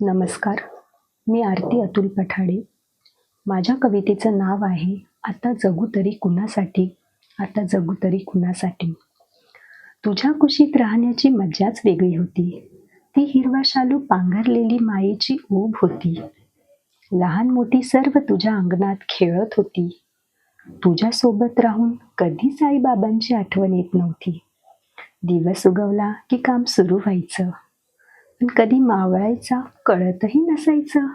नमस्कार. मी आरती अतुल पठाडे. माझ्या कवितेचं नाव आहे आता जगू तरी कुणासाठी? आता जगू तरी कुणासाठी? तुझ्या कुशीत राहण्याची मज्जाच वेगळी होती. ती हिरवा शालू पांघरलेली मायेची ऊब होती. लहान मोठी सर्व तुझ्या अंगणात खेळत होती. तुझ्या सोबत राहून कधीच आईबाबांची आठवण येत नव्हती. दिवस उगवला की काम सुरू व्हायचं. पण कधी मावळायचा कळतही नसायचं.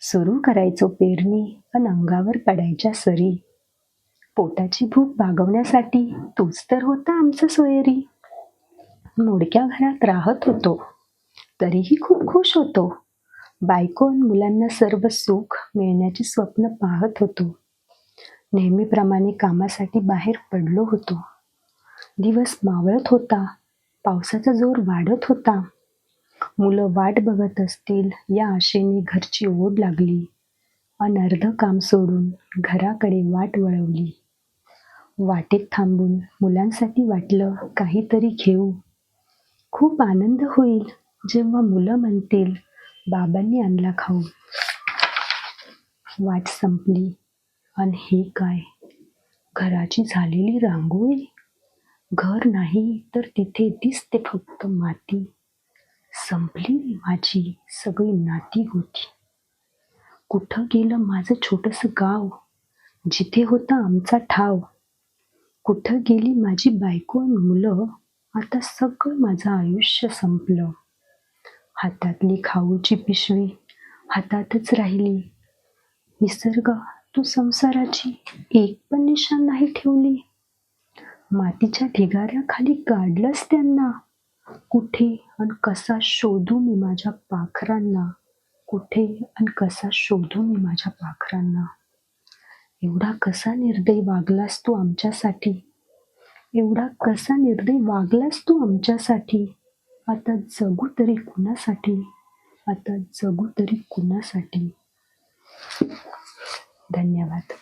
सुरू करायचो पेरणी पण अंगावर पडायच्या सरी. पोटाची भूक भागवण्यासाठी तूच तर होता आमचं सोयरी. मोडक्या घरात राहत होतो. तरीही खूप खुश होतो. बायको आणि मुलांना सर्व सुख मिळण्याचे स्वप्न पाहत होतो. नेहमीप्रमाणे कामासाठी बाहेर पडलो होतो. दिवस मावळत होता. पावसाचा जोर वाढत होता. मुलं वाट बघत असतील या आशेने घरची ओढ लागली. अनर्ध काम सोडून घराकडे वाट वळवली. वाटेत थांबून मुलांसाठी वाटलं काहीतरी घेऊ. खूप आनंद होईल जेव्हा मुलं म्हणतील बाबांनी आणला खाऊ. वाट संपली. आणि हे काय? घराची झालेली रांगोळी? घर नाही तर तिथे दिसते फक्त माती. संपली माझी सगळी नाती होती. कुठं गेलं माझं छोटंसं गाव? जिथे होता आमचा ठाव. कुठं गेली माझी बायको आणि मुलं? आता सगळं माझं आयुष्य संपलं. हातातली खाऊची पिशवी हातातच राहिली. निसर्ग तू संसाराची एक पण निशाण नाही ठेवली. मातीच्या ढिगाऱ्याखाली काढलंस त्यांना. कुठे आणि कसा शोधू मी माझ्या पाखरांना? कुठे आणि कसा शोधू मी माझ्या पाखरांना? एवढा कसा निर्दयी वागलास तू आमच्यासाठी? एवढा कसा निर्दयी वागलास तू आमच्यासाठी? आता जगू तरी कुणासाठी? आता जगू तरी कुणासाठी? धन्यवाद.